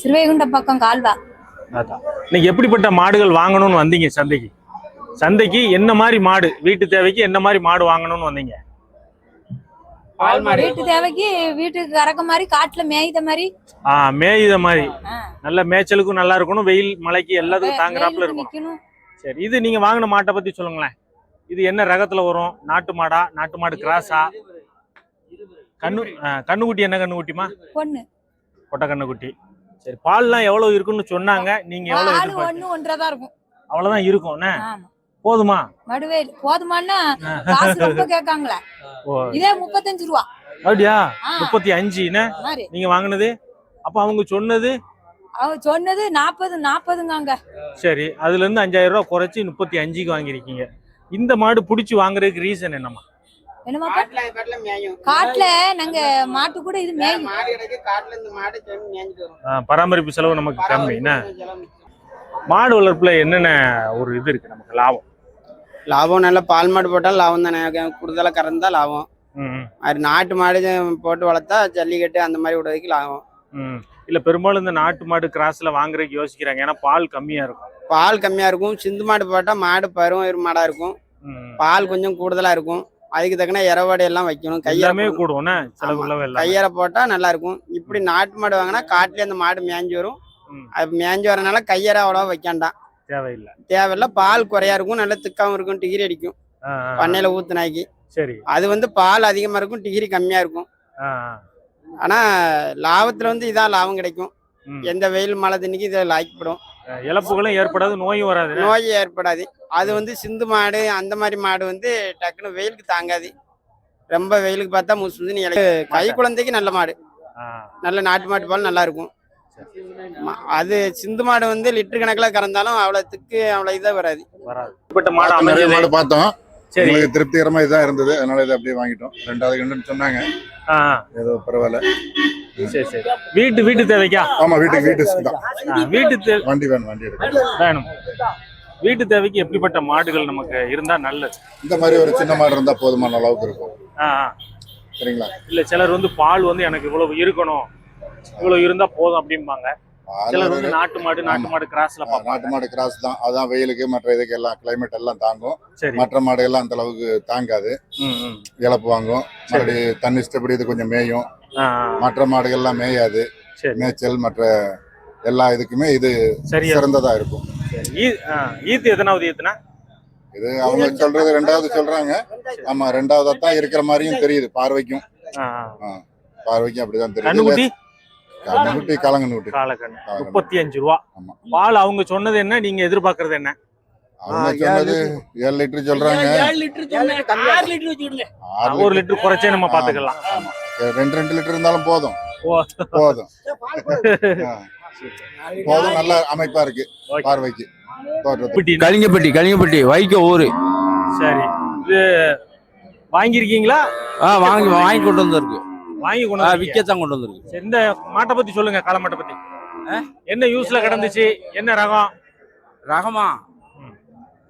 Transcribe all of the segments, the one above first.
சிறுவைகுண்ட பக்கம் கால்வா. அதான். இன்னைக்கு எப்படிப்பட்ட மாடுகள் வாங்கணும்னு வந்தீங்க சந்தைக்கு? சந்தைக்கு என்ன மாதிரி மாடு வீட்டு தேவைக்கு என்ன மாதிரி மாடு வாங்கணும்னு வந்தீங்க? பால் மாடு. வீட்டு தேவைக்கு வீட்டுக்கு கறக்க மாதிரி காட்டுல மேய்த மாதிரி. ஆ மேயுத மாதிரி. நல்ல மேய்ச்சலுக்கும் நல்லா இருக்கணும் வெயில் மழைக்கு எல்லாத்துக்கும் தாங்குறாப்புல இருக்கணும். சரி இது நீங்க வாங்கின மாட்டை பத்தி சொல்லுங்களேன். இது என்ன ரகத்துல வரும்? நாட்டு மாடா? நாட்டு மாடு கிராஸா? கண்ணு ஆ, கண்ணுக்குட்டி என்ன கண்ணுக்குட்டிமா பொண்ணு. கொட்டை கண்ணுக்குட்டி. சரி பால்லாம் எவ்வளவு இருக்குன்னு சொன்னாங்க. நீங்க எவ்வளவு ஒண்ணு இருக்கும். அவ்வளவுதான் இருக்கும் என்ன? ஆமா. போதுமா? வடுவேல் போதுமான்னா காசு ரொம்ப கேட்காங்களே. இதே முப்பத்தஞ்சு ரூபா. அப்படியா? முப்பத்தி அஞ்சு என்ன? மாதிரி. நீங்க வாங்கினது? அப்ப அவங்க சொன்னது? அவ சொன்னது நாற்பது நாற்பதுங்க சரி அதுல இருந்து அஞ்சாயிரம் ரூபாய் குறைச்சி முப்பத்தி அஞ்சுக்கு வாங்கியிருக்கீங்க. இந்த மாடு பிடிச்சி வாங்குறதுக்கு ரீசன் என்னம்மா? என்னமா காட்டுல நாங்க மாட்டு கூட இது மேயும். பராமரிப்பு செலவு நமக்கு கம்மி. என்ன. மாடு வளர்ப்புல என்னென்ன ஒரு இது இருக்கு நமக்கு? லாபம். லாபம் நல்லா பால் மாடு போட்டால் லாபம் தானே. கூடுதலா கறந்தா லாபம். அது நாட்டு மாடு போட்டு வளர்த்தா ஜல்லிக்கட்டு அந்த மாதிரி விடுறதுக்கு லாபம். ம். இல்ல பெரும்பாலும் இந்த நாட்டு மாடு கிராஸ்ல வாங்குறதுக்கு யோசிக்கிறாங்க. ஏன்னா பால் கம்மியா இருக்கும். பால் கம்மியா இருக்கும். சிந்து மாடு போட்டா மாடு பருவம் ஒரு மாடா இருக்கும். பால் கொஞ்சம் கூடுதலா இருக்கும். அதுக்கு தக்கன இரவாடு எல்லாம் வைக்கணும். போடணும். கூடும் கையால போட்டா நல்லா இருக்கும். இப்படி நாட்டு மாடு வாங்கினா காட்டுல அந்த மாடு மேய்ஞ்சு வரும். அது மேய்ஞ்சு வரனால கையற அவ்வளவா வைக்காண்டாம் தேவையில்லை. தேவையில்ல பால் குறையா இருக்கும் நல்ல திக்காவும் இருக்கும் டிகிரி அடிக்கும். பண்ணையில ஊத்துனாக்கி. சரி. அது வந்து பால் அதிகமா இருக்கும் டிகிரி கம்மியா இருக்கும். ஆனா லாபத்துல வந்து இதான் லாபம் கிடைக்கும். எந்த வெயில் மழை தண்ணிக்கு இதை லாய்க்கப்படும் இழப்புகளும் ஏற்படாது நோயும் வராது. நோய் ஏற்படாது. அது வந்து சிந்து மாடு அந்த மாதிரி மாடு வந்து டக்குன்னு வெயிலுக்கு தாங்காது. ரொம்ப வெயிலுக்கு பார்த்தா முசு முசுன்னு இலை கை குழந்தைக்கு நல்ல மாடு. நல்ல நாட்டு மாட்டு பால் நல்லா இருக்கும் அது சிந்து மாடு வந்து லிட்டர் கணக்கில் கறந்தாலும் அவ்வளோத்துக்கு அவ்வளோ இதாக வராது. நிறைய மாடு பார்த்தோம். சரி. எங்களுக்கு திருப்திகரமா இதான் இருந்தது. அதனால இதை அப்படியே வாங்கிட்டோம். ரெண்டாவது கண்டுன்னு சொன்னாங்க. ஏதோ பரவாயில்ல. சரி சரி. வீட்டு வீட்டு தேவைக்கா? ஆமா வீட்டுக்கு வீட்டு தான் ஆ, வீட்டு தே- வண்டி வேணும் வண்டி எடுக்கணும். வேணும். வீட்டு தேவைக்கு எப்படிப்பட்ட மாடுகள் நமக்கு இருந்தா நல்லது? இந்த மாதிரி ஒரு சின்ன மாடு இருந்தா போதுமான அளவுக்கு இருக்கும். சரிங்களா? இல்ல சிலர் வந்து பால் வந்து எனக்கு இவ்வளவு இருக்கணும். இவ்வளவு இருந்தா போதும் அப்படிம்பாங்க. சிலர் வந்து நாட்டு மாடு நாட்டு. மாடு கிராஸ்ல நாட்டு மாடு கிராஸ் தான். அதான் வெயிலுக்கு மற்ற இதுக்கு எல்லாம் கிளைமேட் எல்லாம் தாங்கும். சரி. மற்ற மாடு எல்லாம் அந்த அளவுக்கு தாங்காது. இழப்பு வாங்கும். மறுபடி தண்ணி இஷ்டப்படி இது கொஞ்சம் மேயும். மற்ற மாடுகள்லாம் மேயாது. மேய்ச்சல் மற்ற எல்லா இதுக்குமே இது சரியா. சிறந்ததா இருக்கும். ஈத்து எத்தனாவது ஈத்துனா? இது அவங்க சொல்றது ரெண்டாவது சொல்றாங்க. ஆமா ரெண்டாவதா தான் இருக்கிற மாதிரியும் தெரியுது பார்வைக்கும். பார்வைக்கும் அப்படிதான் தெரியுது. கண்ணுக்குட்டி? காலங்கண்ணுக்குட்டி காலக்கண்ணு. முப்பத்தி அஞ்சு ரூபா. ஆமா. பால் அவங்க சொன்னது என்ன? நீங்க எதிர்பார்க்கறது என்ன? அவங்க சொன்னது ஏழு லிட்டர் சொல்றாங்க. ஒரு லிட்டர் குறைச்சே நம்ம பாத்துக்கலாம் ஆமா. ரெண்டு ரெண்டு லிட்டர் இருந்தாலும் போதும். ஓ. போதும். போதும் நல்ல அமைப்பா இருக்கு. பார்வைக்கு. கலிங்கப்பட்டி கலிங்கப்பட்டி வைக்க ஊரு. சரி. இது வாங்கியிருக்கீங்களா? ஆ வாங்கி வாங்கி கொண்டு வந்திருக்கு. வாங்கி கொண்டு. விற்கத்தான் கொண்டு வந்திருக்கு. சரி, இந்த மாட்டை பத்தி சொல்லுங்க காளை மாட்டை பத்தி. என்ன யூஸ்ல கிடந்துச்சு? என்ன ரகம்? ரகமா.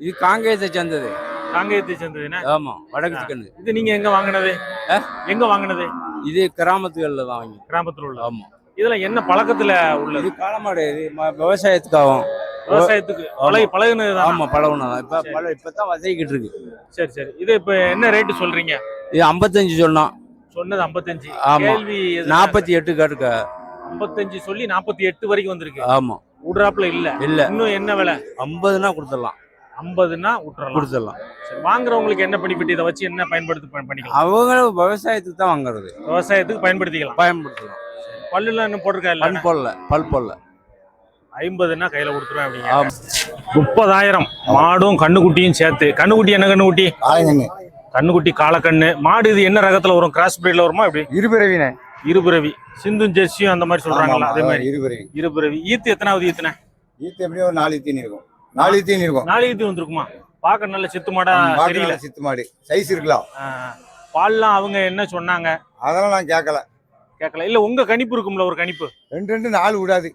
இது காங்கேயத்தை சேர்ந்தது. காங்கேயத்தை சேர்ந்தது என்ன? ஆமா வடக்கு சிக்கன். இது நீங்க எங்க வாங்கினது? எங்க வாங்கினது? இது கிராமத்துகள்ல தான் வாங்கி கிராமத்துல உள்ள ஆமா. இதெல்லாம் என்ன பழக்கத்துல உள்ளது? இது காலமாடு இது ம- விவசாயத்துக்காகும் விவசாயத்துக்கு. பழகி பழகுனது ஆமா பழகுனது தான். இப்ப பழ இப்பதான் வசதிக்கிட்டு இருக்கு. சரி சரி. இது இப்ப என்ன ரேட்டு சொல்றீங்க? இது ஐம்பத்தஞ்சு சொன்னோம் சொன்னது 55 ஆமா. கேள்வி? நாற்பத்தி எட்டு கடுக்க 55 சொல்லி 48 வரைக்கும் வந்திருக்கு. ஆமா. விடுறாப்புல இல்ல. இல்ல. இன்னும் என்ன விலை? ஐம்பதுனா கொடுத்துடலாம். 50னா விட்டுறலாம். கொடுத்துடலாம். சரி, வாங்குறவங்களுக்கு என்ன பெனிஃபிட் இதை வச்சு என்ன பயன்படுத்தி பண்ணிக்கலாம்? அவங்க விவசாயத்துக்கு தான் வாங்குறது. விவசாயத்துக்கு பயன்படுத்திக்கலாம். பயன்படுத்தலாம் பல்லுலாம் இன்னும் போட்டிருக்கா பல் இல்ல போடல பல் போடல. ஐம்பதுன்னா கையில கொடுத்துருவேன் அப்படிங்க. முப்பதாயிரம் மாடும் கண்ணுக்குட்டியும் சேர்த்து. கண்ணுக்குட்டி என்ன கண்ணுக்குட்டி? கண்ணுக்குட்டி காலக்கண்ணு மாடு இது என்ன ரகத்துல வரும்? கிராஸ் பிரீட்ல வருமா இப்படி இருபிறவினே. இருபிறவி. சிந்தும் ஜெர்சியும் அந்த மாதிரி சொல்றாங்களா அதே மாதிரி. இருபிறவி. இருபிறவி. ஈத்து எத்தனாவது ஈத்துன? ஈத்து எப்படியும் ஒரு நாலு தீனி இருக்கும். நாலு தீனி இருக்கும். நாலு ஈத்து வந்திருக்குமா? பார்க்க நல்ல சித்து மாடா தெரியல. சித்து மாடு. சைஸ் இருக்கலாம். பால்லாம் அவங்க என்ன சொன்னாங்க? அதெல்லாம் நான் கேட்கல. கேட்கல. இல்ல உங்க கணிப்பு இருக்கும்ல ஒரு கணிப்பு. ரெண்டு ரெண்டு நாலு விடாது.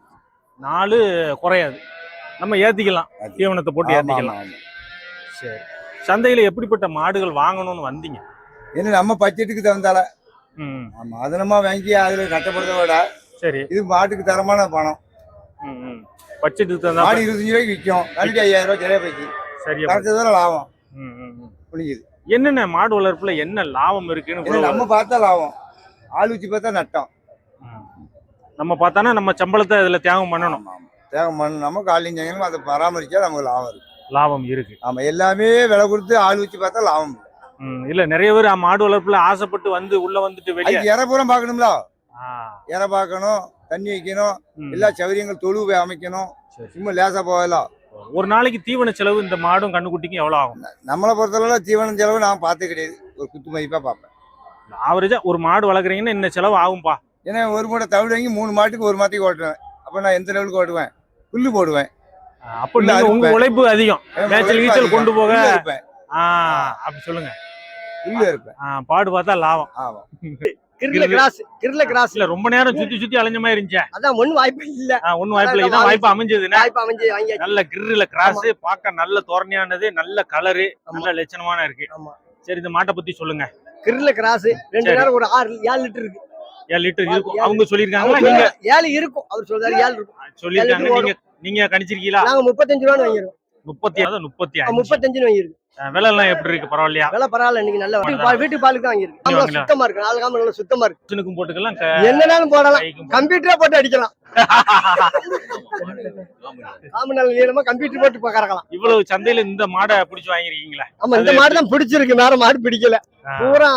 நாலு குறையாது. நம்ம ஏத்திக்கலாம். தீவனத்தை போட்டு ஏத்திக்கலாம். சரி. சந்தையில எப்படிப்பட்ட மாடுகள் வாங்கணும்னு வந்தீங்க? என்ன நம்ம பட்ஜெட்டுக்கு தகுந்தால. ம். ஆமா அது நம்ம வாங்கி அதுல கட்டப்படுறத விட சரி. இது மாட்டுக்கு தரமான பணம். பட்ஜெட்டுக்கு தகுந்தா மாடு இருபத்தஞ்சு ரூபாய்க்கு விற்கும். கண்ணுட்டி ஐயாயிரம் ரூபாய் சரியா போச்சு சரியா கரெக்டாக தான் லாபம். ம், ம், ம். புரிஞ்சுது? என்னென்ன மாடு வளர்ப்புல என்ன லாபம் இருக்குன்னு நம்ம பார்த்தா லாபம். ஆள் வச்சு பார்த்தா நட்டம். நம்ம பார்த்தானா நம்ம சம்பளத்தை இதுல தியாகம் பண்ணணும். தேகம் பண்ணணும் காலையும் செய்யணும் அதை பராமரிச்சா நமக்கு லாபம் இருக்கு. லாபம் இருக்கு. ஆமா எல்லாமே விலை கொடுத்து ஆள் வச்சு பார்த்தா லாபம் இல்லை. நிறைய பேர் மாடு வளர்ப்புல ஆசைப்பட்டு வந்து உள்ள வந்துட்டு வெளியே அதுக்கு இற பூரா பார்க்கணும்ல? ஆ, இற பார்க்கணும். தண்ணி வைக்கணும். எல்லா சௌகரியங்கள் தொழு போய் அமைக்கணும். சும்மா லேசா போகலாம் ஒரு நாளைக்கு தீவன செலவு இந்த மாடும் கண்ணுக்குட்டிக்கும் எவ்வளவு ஆகும்? நம்மளை பொறுத்தளவுல தீவனம் செலவு நான் பார்த்தே கிடையாது. ஒரு குத்து மதிப்பா பார்ப்பேன். ஆவரேஜா ஒரு மாடு வளர்க்குறீங்கன்னா இந்த செலவு ஆகும்பா? ஏன்னா ஒரு மூட்டை தவிடு வாங்கி மூணு மாட்டுக்கு ஒரு மாட்டுக்கு ஓட்டுவேன். அப்ப நான் எந்த லெவலுக்கு ஓட்டுவேன்? புல்லு போடுவேன். அப்ப உங்க. உழைப்பு அதிகம். மேய்ச்சல் கீச்சல் கொண்டு போக. இருப்பேன் ஆ, அப்படி சொல்லுங்க. புல்லு இருப்பேன் பாடு பார்த்தா லாபம். ஆமா. கிரில கிராஸ் கிரில கிராஸ். இல்ல ரொம்ப நேரம் சுத்தி சுத்தி அலைஞ்ச மாதிரி இருந்துச்சே. அதான் ஒண்ணும் வாய்ப்பு இல்ல. ஆ, ஒண்ணும் வாய்ப்பு இதான் வாய்ப்பு அமைஞ்சதுன்னா. வாய்ப்பு அமைஞ்சு வாங்கி நல்ல கிரில்ல கிராஸ் பார்க்க நல்ல தோரணையானது நல்ல கலரு நல்ல லட்சணமான இருக்கு. சரி இந்த மாட்டை பத்தி சொல்லுங்க. கிரில கிராஸ் ரெண்டு. நேரம் ஒரு ஆறு ஏழு லிட்டர் இருக்கு. ஏழு லிட்டர் இருக்கும். அவங்க சொல்லியிருக்காங்களா? அவர் நீங்க ஏழு இருக்கும். அவர் சொல்றாரு ஏழு இருக்கும். சொல்லியிருக்காங்க. ஏழு நீங்க நீங்க கணிச்சிருக்கீங்களா? நாங்க முப்பத்தஞ்சு ரூபான்னு வாங்கிருக்கோம் முப்பத்தி முப்பத்தி முப்பத்தஞ்சுன்னு வாங்கிருக்கு ஆ, விலை எல்லாம் எப்படி இருக்கு? பரவாயில்லையா? விலை பரவாயில்ல இன்னைக்கு நல்ல வீட்டு பால் வீட்டு பாலுக்கு தான். சுத்தமா இருக்கு. நாலு காம நல்லா சுத்தமா இருக்கு. கிச்சனுக்கும் போட்டுக்கலாம் என்னனாலும் போடலாம். கம்ப்யூட்டரே போட்டு அடிக்கலாம். காம நல்ல நீளமா கம்ப்யூட்டர் போட்டு கறக்கலாம். இவ்வளவு சந்தையில இந்த மாடை பிடிச்சு வாங்கிருக்கீங்களா ஆமா இந்த மாடு தான் பிடிச்சிருக்கு. வேற மாடு பிடிக்கல. பூரா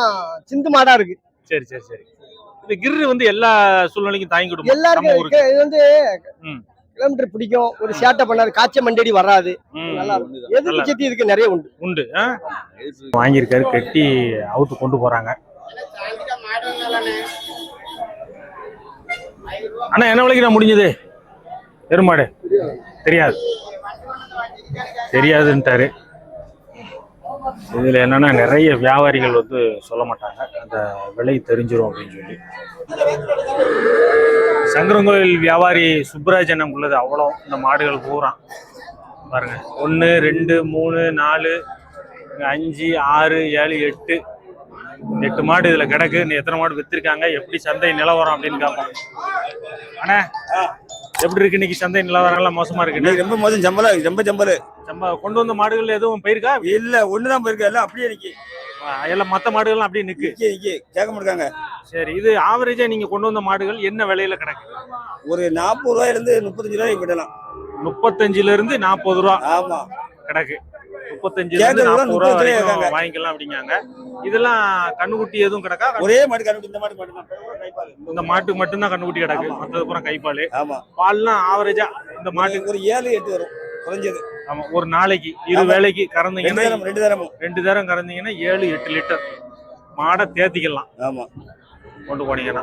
சிந்து மாடா இருக்கு. சரி சரி சரி. இந்த கிர்ரு வந்து எல்லா சூழ்நிலைக்கும் தாங்கி கொடுக்கும் எல்லாருக்கும். இது வந்து. கிலோமீட்டர் பிடிக்கும். ஒரு சேட்டை பண்ணாது. காய்ச்ச மண்டடி வராது. நல்லா இருக்கும். எதிர்ப்பு நல்லா. சக்தி இதுக்கு நிறைய உண்டு. உண்டு? வாங்கியிருக்காரு. கட்டி அவுத்து கொண்டு போறாங்க. அண்ணா என்ன விலைக்கு நான் முடிஞ்சது? எருமாடு. தெரியாது. தெரியாதுன்ட்டாரு. இதுல என்னன்னா நிறைய வியாபாரிகள் வந்து சொல்ல மாட்டாங்க. அந்த விலை தெரிஞ்சிரும் அப்படின்னு சொல்லி. சங்கரங்கோயில் வியாபாரி சுப்பராஜன் உள்ளது. அவ்வளோ இந்த மாடுகள் பூரா. பாருங்க. ஒன்று ரெண்டு மூணு நாலு அஞ்சு ஆறு ஏழு எட்டு எட்டு மாடு இதுல கிடக்கு. இன்னும் எத்தனை மாடு வித்திருக்காங்க? எப்படி சந்தை நிலவரம் அப்படின்னு கேட்போம் அண்ணா எப்படி இருக்கு இன்னைக்கு சந்தை நிலவரம்? எல்லாம் மோசமா இருக்கு. ரொம்ப மோசம். சம்பளம் ரொம்ப சம்பளம் நம்ம கொண்டு வந்த மாடுகள் எதுவும் போயிருக்கா? இல்ல ஒண்ணுதான் போயிருக்கு. எல்லாம் அப்படியே நிக்கி. எல்லாம் மத்த மாடுகள்லாம் அப்படியே நிக்கி. கேட்க மாட்டாங்க சரி இது ஆவரேஜா நீங்க கொண்டு வந்த மாடுகள் என்ன விலையில கிடக்கு? ஒரு நாற்பது ரூபாயில இருந்து முப்பத்தஞ்சு ரூபாய்க்கு விடலாம். முப்பத்தஞ்சுல இருந்து நாற்பது ரூபா ஆமா. கிடக்கு. முப்பத்தஞ்சுல இருந்து நாற்பது ரூபா ரூபாய் வரைக்கும். வாங்கிக்கலாம் அப்படிங்காங்க இதெல்லாம் கண்ணுக்குட்டி எதுவும் கிடக்கா? ஒரே மாடு கண்டுபிடி இந்த மாடு மட்டும் இந்த மாட்டுக்கு மட்டும்தான் கண்ணுக்குட்டி கிடக்கு. மற்றது பூரா கைப்பால். ஆமா. பால்லாம் ஆவரேஜா இந்த மாட்டுக்கு ஒரு ஏழு எட்டு வரும். குறைஞ்சது. ஆமா ஒரு நாளைக்கு இரு ரெண்டு கறந்தீங்கன்னா தரம் ரெண்டு தரமும். ரெண்டு தரம் கறந்தீங்கன்னா ஏழு எட்டு லிட்டர். மாடை தேத்திக்கலாம். ஆமா. கொண்டு போனீங்கன்னா.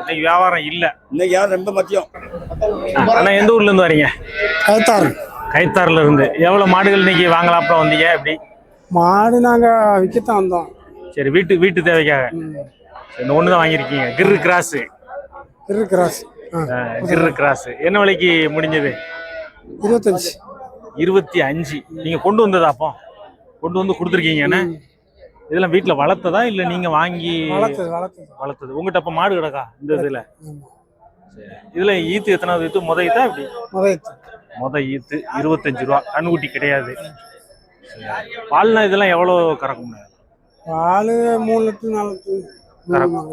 இன்னைக்கு வியாபாரம் இல்ல. இன்னைக்கு யாரும் ரொம்ப மத்தியம்? ஆனா எந்த ஊர்ல இருந்து வரீங்க? கைத்தாறு. கைத்தாறுல இருந்து. எவ்வளவு மாடுகள் இன்னைக்கு வாங்கலாம்ப்பா வந்தீங்க எப்படி? மாடு நாங்க விற்கத்தான் வந்தோம். சரி வீட்டு வீட்டு தேவைக்காக. இந்த ஒன்று தான் வாங்கியிருக்கீங்க. கிர்ரு கிராஸ். இரு கிராஸ். கிர்ரு கிராஸ். என்ன விலைக்கு முடிஞ்சது? இருபத்தஞ்சு. இருபத்தி அஞ்சு. நீங்க கொண்டு வந்ததா அப்போ? கொண்டு வந்து கொடுத்துருக்கீங்கண்ணே இதெல்லாம் வீட்டுல வளர்த்ததா இல்ல நீங்க வாங்கி வளர்த்தது வளர்த்தது. வளர்த்தது? உங்ககிட்ட அப்ப மாடு கிடக்கா இந்த இதுல. இதுல ஈத்து எத்தனாவது ஈத்து? முத ஈத்தா இப்படி முத ஈத்து இருபத்தஞ்சு ரூபா. கண்ணுக்குட்டி கிடையாது. பால்னா இதெல்லாம் எவ்வளவு கறக்கும்? பால் மூணு லிட்டர் நாலு கறக்கும்.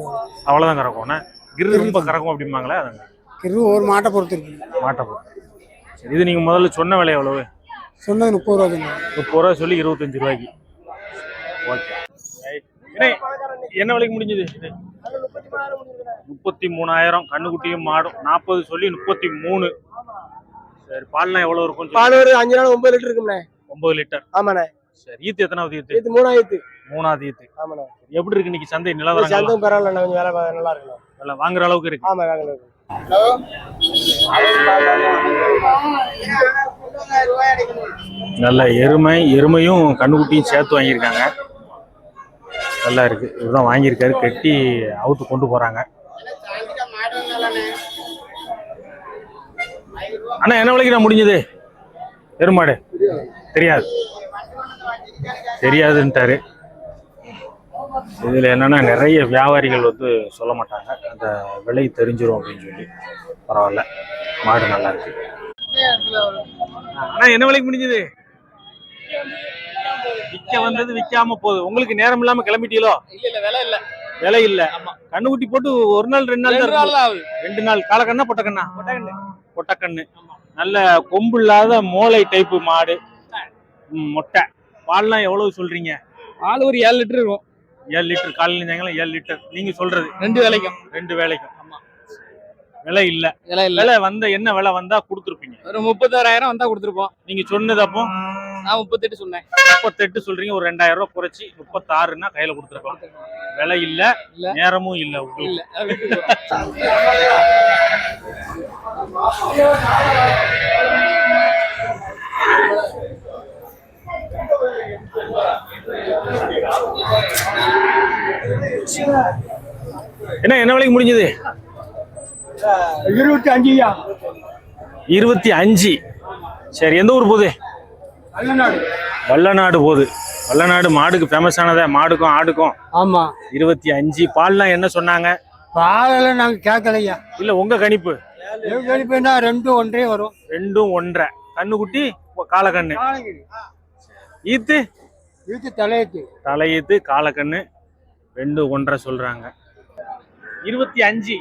அவ்வளவுதான் கறக்கும்ண்ணே கிரு ரொம்ப கறக்கும் அப்படிம்பாங்களே அதாங்க கிரு ஒரு மாட்டை பொறுத்து இருக்கு. மாட்டை போ சரி இது நீங்க முதல்ல சொன்ன விலை எவ்வளவு? சொன்னது முப்பது ரூபா முப்பது ரூபா சொல்லி இருபத்தஞ்சு ரூபாய்க்கு. ஓகே. என்ன விலைக்கு முடிஞ்சது? இது? முப்பத்தி மூணாயிரம் கண்ணுக்குட்டியும் மாடும். நாற்பது சொல்லி முப்பத்தி மூணு. சரி பால்லாம் எவ்வளவு இருக்கும். பால் ஒரு அஞ்சு நாள் ஒன்பது லிட்டர் இருக்கும்ண்ணே. ஒன்பது லிட்டர். ஆமாண்ணே. சரி ஈத்து எத்தனாவது ஈத்து? இது மூணாயிரத்து மூணாவது ஈத்து. ஆமாண்ணே. எப்படி இருக்கு இன்னைக்கு சந்தை? நிலவரம் சந்தம் பரவாயில்ல கொஞ்சம் வேலை நல்லா இருக்குண்ணே. வாங்குற அளவுக்கு இருக்கு. ஆமா வாங்கல நல்ல எருமை எருமையும் கண்ணுக்குட்டியும் சேர்த்து வாங்கியிருக்காங்க. நல்லா இருக்கு. இதுதான் வாங்கியிருக்காரு. கட்டி அவுத்து கொண்டு போறாங்க. அண்ணா என்ன விலைக்கு நான் முடிஞ்சது? பெருமாடு தெரியாது. தெரியாதுன்ட்டாரு. இதில் என்னென்னா நிறைய வியாபாரிகள் வந்து சொல்ல மாட்டாங்க. அந்த விலை தெரிஞ்சிரும் அப்படின்னு சொல்லி. பரவாயில்ல. மாடு நல்லா இருக்கு. அண்ணா என்ன விலைக்கு முடிஞ்சது? விக்க வந்தது விக்காம போகுது. உங்களுக்கு நேரம் இல்லாம கிளம்பிட்டீங்களோ? இல்ல இல்ல விலை இல்ல. விலை இல்ல. ஆமா. கண்ணுக்குட்டி போட்டு ஒரு நாள் ரெண்டு நாள் ரெண்டு நாள். ஆகுது. ரெண்டு நாள். காலக்கண்ணா பொட்டக்கண்ணா? பொட்டக்கண்ணு. பொட்டக்கண்ணு. நல்ல கொம்பு இல்லாத மோளை டைப்பு மாடு. மொட்டை. பால்லாம் எவ்வளவு சொல்றீங்க? ஆள் ஒரு ஏழு லிட்டர் இருக்கும். ஏழு லிட்டர். காலையில சாயங்காலம் ஏழு லிட்டர். நீங்க சொல்றது? ரெண்டு வேலைக்கும் ரெண்டு வேலைக்கும் விலை இல்ல. விலை இல்ல. விலை வந்த என்ன விலை வந்தா கொடுத்துருப்பீங்க? ஒரு முப்பத்தாறாயிரம் வந்தா கொடுத்துருப்போம். நீங்க சொன்னது அப்போ? நான் முப்பத்தெட்டு சொன்னேன். முப்பத்தெட்டு சொல்றீங்க ஒரு ரெண்டாயிரம் ரூபாய் குறைச்சி முப்பத்தாறுன்னா கையில கொடுத்துருக்கலாம். விலை இல்ல. நேரமும் இல்ல. என்ன என்ன விலைக்கு முடிஞ்சது? இருபத்தி அஞ்சுயா இருபத்தி அஞ்சு. சரி எந்த ஊர் போகுது? வல்லநாடு. போகுது. வல்லநாடு மாடுக்கு ஃபேமஸ் ஆனதே? மாடுக்கும் ஆடுக்கும். ஆமா. இருபத்தி அஞ்சு. பால்லாம் என்ன சொன்னாங்க? பாலெல்லாம் நாங்க கேட்கலையா இல்ல உங்க கணிப்பு. கணிப்புனா ரெண்டு ஒன்றே வரும். ரெண்டும் ஒன்றரை. கண்ணுக்குட்டி காலக்கண்ணு. ஈத்து? வீட்டு தலையத்து. தலையீத்து காலக்கண்ணு. ரெண்டு ஒன்றரை சொல்றாங்க. இருபத்தி அஞ்சு.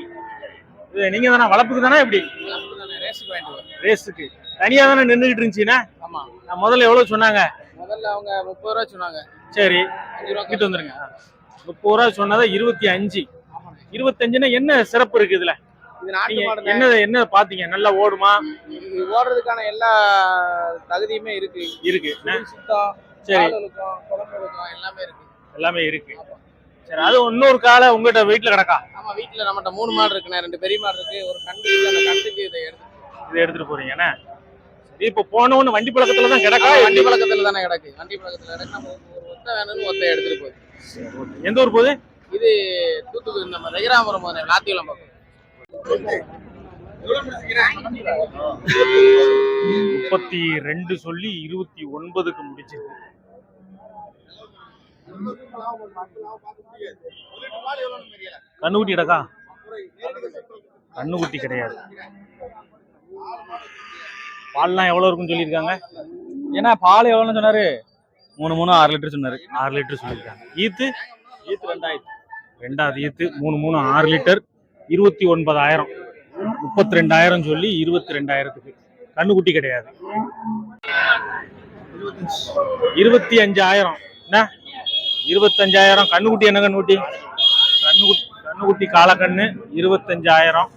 இது நீங்க தானே வளர்ப்புக்கு தானே. எப்படி ரேஸுக்கு தனியா தானே நின்றுகிட்டு இருந்துச்சுன்னா? ஆமா. முதல்ல எவ்வளவு சொன்னாங்க? முதல்ல அவங்க முப்பது ரூபா சொன்னாங்க. சரி. கிட்ட வந்துருங்க. முப்பது ரூபா சொன்னதை இருபத்தி அஞ்சு. இருபத்தஞ்சுன்னா என்ன சிறப்பு இருக்கு இதுல? என்ன என்ன பாத்தீங்க நல்லா ஓடுமா? ஓடுறதுக்கான எல்லா தகுதியுமே இருக்கு. இருக்கு. சரி. எல்லாமே இருக்கு. எல்லாமே இருக்கு. சரி அது இன்னொரு காலை உங்ககிட்ட வீட்டுல கிடக்கா? ஆமா வீட்டுல நம்மகிட்ட மூணு மாடு இருக்குண்ணே ரெண்டு பெரிய மாடு இருக்கு. ஒரு கண்டு கண்டுக்கு இதை எடுத்து இதை எடுத்துட்டு போறீங்கண்ணே இப்ப போன ஒண்ணு வண்டி பழக்கத்துல தான் கிடக்கா? வண்டி பழக்கத்துல தானே கிடக்கு. வண்டி பழக்கத்துல கிடக்கு நம்ம ஒரு ஒத்த வேணும்னு ஒத்த எடுத்துட்டு போகுது. எந்த ஊர் போகுது? இது தூத்துக்குடி நம்ம ரகுராமபுரம் போதும் லாத்தியுலம் பக்கம். முப்பத்தி ரெண்டு சொல்லி இருபத்தி ஒன்பதுக்கு முடிச்சிருக்கு. கண்ணுக்குட்டி கிடக்கா? கண்ணுக்குட்டி கிடையாது. பால்லாம் எவ்வளோ இருக்குன்னு சொல்லியிருக்காங்க. ஏன்னா பால் எவ்வளோன்னு சொன்னாரு? மூணு மூணு ஆறு லிட்டர் சொன்னாரு. ஆறு லிட்டர் சொல்லியிருக்காங்க. ஈத்து? ஈத்து ரெண்டாயிரத்தி. ரெண்டாவது ஈத்து மூணு மூணு ஆறு லிட்டர் இருபத்தி ஒன்பதாயிரம். முப்பத்தி ரெண்டாயிரம் சொல்லி இருபத்தி ரெண்டாயிரத்துக்கு கண்ணுக்குட்டி கிடையாது. இருபத்தி அஞ்சாயிரம். என்ன? இருபத்தஞ்சாயிரம். கண்ணுக்குட்டி என்ன கண்ணுக்குட்டி? கண்ணுக்குட்டி கண்ணுக்குட்டி காலக்கண்ணு இருபத்தஞ்சாயிரம்.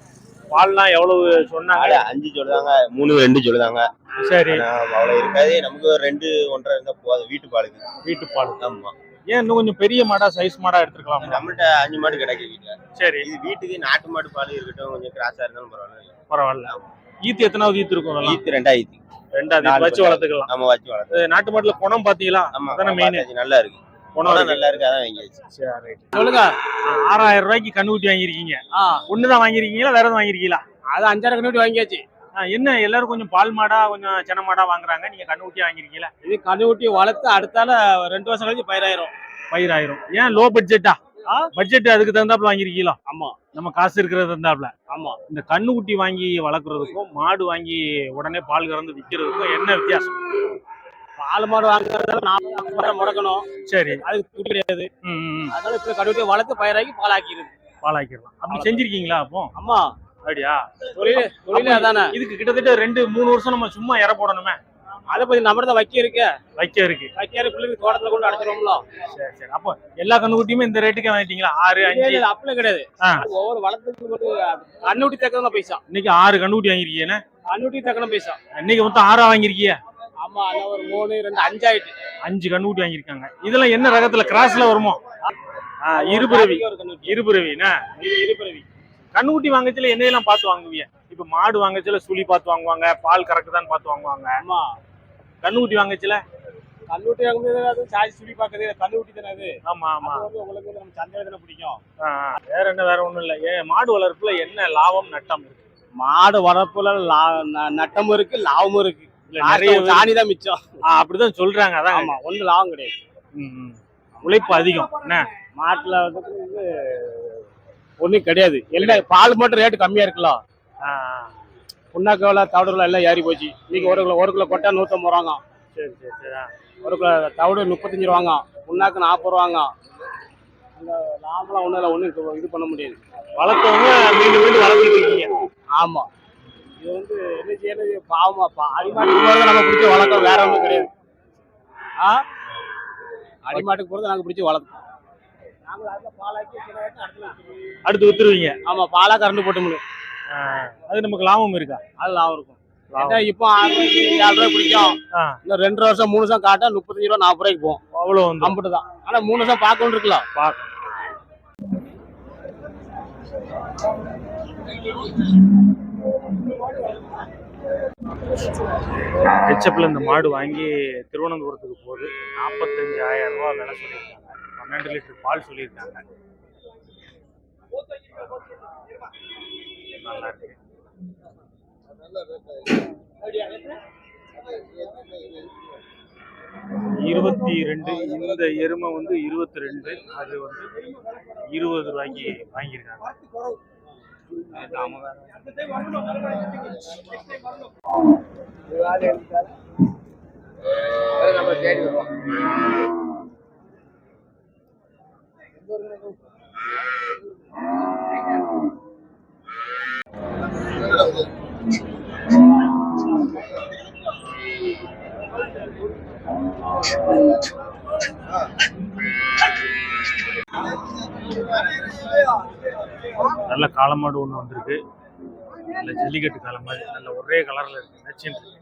பால்லாம் எவ்வளவு சொன்னாங்க? அஞ்சு சொல்லுதாங்க மூணு ரெண்டு சொல்லுதாங்க. சரி. அவ்வளவு இருக்காது. நமக்கு ஒரு ரெண்டு ஒன்றரை இருந்தா போதும் வீட்டு பாலுக்கு வீட்டு பால். ஆமா. ஏன் இன்னும் கொஞ்சம் பெரிய மாடா சைஸ் மாடா எடுத்துக்கலாம் நம்மள்ட்ட அஞ்சு மாடு கிடைக்கு வீட்டுல சரி. இது வீட்டுக்கு நாட்டு மாடு பால் இருக்கட்டும் கொஞ்சம் கிராஸா இருந்தாலும் பரவாயில்ல. பரவாயில்ல. ஈத்து எத்தனாவது ஈத்து இருக்கும்? ஈத்து ரெண்டாவது ஈத்து. நாலு வச்சு. வளர்த்துக்கலாம். நம்ம வச்சு வளர்த்தோம் இது நாட்டு மாட்டுல குணம் பாத்தீங்களா நல்லா இருக்கு. குணம் பணம் இருக்கு. நல்லா இருக்கு அதான் வாங்கியாச்சு சரி, right. சொல்லுங்க. ஆ, ஆறாயிரம் ரூபாய்க்கு கண்ணுக்குட்டி வாங்கியிருக்கீங்க. ஆ. ஒண்ணுதான் வாங்கியிருக்கீங்களா வேற எதுவும் வாங்கியிருக்கீங்களா? அது அஞ்சாறு கண்ணூட்டி வாங்கியாச்சு. என்ன எல்லாரும் கொஞ்சம் பால் மாடா கொஞ்சம் சென மாடா வாங்குறாங்க. நீங்க கண்ணுக்குட்டியா வாங்கியிருக்கீங்களா? இது கண்ணுக்குட்டி வளர்த்து அடுத்தால ரெண்டு வருஷம் கழிச்சு பயிராயிரும். பயிராயிரம். ஏன் லோ பட்ஜெட்டா பட்ஜெட் அதுக்கு தகுந்தாப்புல வாங்கியிருக்கீங்களா? ஆமா. நம்ம காசு இருக்கிறது தகுந்தாப்புல. ஆமா. இந்த கண்ணுக்குட்டி வாங்கி வளர்க்குறதுக்கும் மாடு வாங்கி உடனே பால் கறந்து விற்கிறதுக்கும் என்ன வித்தியாசம்? பால் மாடு வாங்குறதால நாற்பது முடக்கணும். சரி. அதுக்கு கிடையாது. அதனால இப்ப கண்ணுக்குட்டி வளர்த்து பயிராக்கி பாலாக்கிடுது. பாலாக்கிடலாம். அப்படி செஞ்சிருக்கீங்களா அப்போ? அம்மா அப்படியா? தொழில் தொழிலே அதானே. இதுக்கு கிட்டத்தட்ட ரெண்டு மூணு வருஷம் நம்ம சும்மா இற போடணுமே. அதை பத்தி நம்ம தான் வைக்க இருக்கு. வைக்க இருக்கு. வைக்க பிள்ளைங்க தோட்டத்துல கொண்டு அடைச்சிருவோம்ல. சரி சரி. அப்போ எல்லா கண்ணுக்குட்டியுமே இந்த ரேட்டுக்கே வாங்கிட்டீங்களா? ஆறு அஞ்சு. அப்படியே கிடையாது. ஒவ்வொரு வளர்த்துக்கு கண்ணுக்குட்டி தக்கன பைசா. இன்னைக்கு ஆறு கண்ணுக்குட்டி வாங்கியிருக்கீங்க கண்ணுக்குட்டி தக்கன பைசா. இன்னைக்கு மொத்தம் ஆறா வாங்கியிருக்கீங்க ஆமா அதான் ஒரு மூணு ரெண்டு அஞ்சாயிட்டு அஞ்சு கண்ணுக்குட்டி வாங்கியிருக்காங்க. இதெல்லாம் என்ன ரகத்துல? கிராஸ்ல வருமோ? ஆ, இருபிறவி. ஒரு கண்ணுக்குட்டி. வாங்கச்சில என்னையெல்லாம் பார்த்து வாங்குவீங்க? இப்ப மாடு வாங்கச்சில சுழி பார்த்து வாங்குவாங்க பால் கறக்குதான்னு பார்த்து வாங்குவாங்க. ஆமா. கண்ணுக்குட்டி வாங்கச்சில கண்ணுக்குட்டி வாங்கும்போது சுழி பாக்குது கண்ணுக்குட்டி தானே அது. ஆமா ஆமா. அது வந்து உங்களுக்கு நம்ம தானே பிடிக்கும். வேற என்ன வேற ஒண்ணும் இல்ல. ஏன் மாடு வளர்ப்புல என்ன லாபம் நட்டம் இருக்கு? மாடு வளர்ப்புல நட்டமும் இருக்கு லாபமும் இருக்கு. நிறைய சாணி தான் மிச்சம். அப்படிதான் சொல்றாங்க அதான். ஆமா ஒண்ணு லாபம் கிடையாது. ம், ம். உழைப்பு அதிகம். என்ன? மாட்டுல வந்து ஒண்ணும் கிடையாது. என்ன பால் மட்டும் ரேட்டு கம்மியா இருக்கலாம். ஆ புண்ணாக்கு விலை தவிடு விலை எல்லாம் ஏறி போச்சு. இன்னைக்கு ஒரு கிலோ ஒரு கிலோ கொட்டை நூற்றம்பது ரூபாங்க. சரி சரி சரி. ஒரு கிலோ தவிடு முப்பத்தஞ்சு ரூபாங்க. புண்ணாக்கு நாற்பது ரூபாங்க. இந்த லாபம்லாம் ஒன்றும் இல்லை ஒன்றும் இது பண்ண முடியாது. வளர்த்தவங்க மீண்டும் மீண்டும் வளர்த்துட்டு இருக்கீங்க. ஆமா. இது வந்து என்ன செய்யறது? பாவமா பா அடிமாட்டுக்கு போறது நம்ம பிடிச்சி வளர்க்கோம் வேற ஒன்றும் கிடையாது. ஆ? அடிமாட்டுக்கு போறது நாங்க பிடிச்சி வளர்க்கோம் நாங்க அதில் பாலாக்கி சின்னதாக்கி அடுத்து வித்துருவீங்க. ஆமா பாலா கரண்ட் போட்டு முடியும். அது நமக்கு லாபம் இருக்கா? அது லாபம் இருக்கும். இப்போ ஆறு ரூபாய்க்கு ஏழு ரூபாய் பிடிக்கும். இன்னும் ரெண்டு வருஷம் மூணு வருஷம் காட்டா முப்பத்தஞ்சு ரூபா நாற்பது ரூபாய்க்கு போகும். அவ்வளோ வந்து அம்பிட்டு தான். ஆனா மூணு வருஷம் பார்க்கணும் இருக்கலாம் பார்க்க ஹெச்எப்ல இந்த மாடு வாங்கி திருவனந்தபுரத்துக்கு போகுது. நாற்பத்தஞ்சாயிரம் ரூபா விலை சொல்லியிருக்காங்க. பன்னெண்டு லிட்டர் பால் சொல்லியிருக்காங்க. இருபத்தி ரெண்டு இந்த எருமை வந்து இருபத்தி ரெண்டு அது வந்து இருபது ரூபாய்க்கு வாங்கியிருக்காங்க. நம்ம தேடி வருவோம் நல்ல காலமாடு ஒன்று வந்திருக்கு. நல்ல ஜல்லிக்கட்டு காளை மாதிரி நல்ல ஒரே கலரில் இருக்கு. நச்சுன்னு இருக்கு.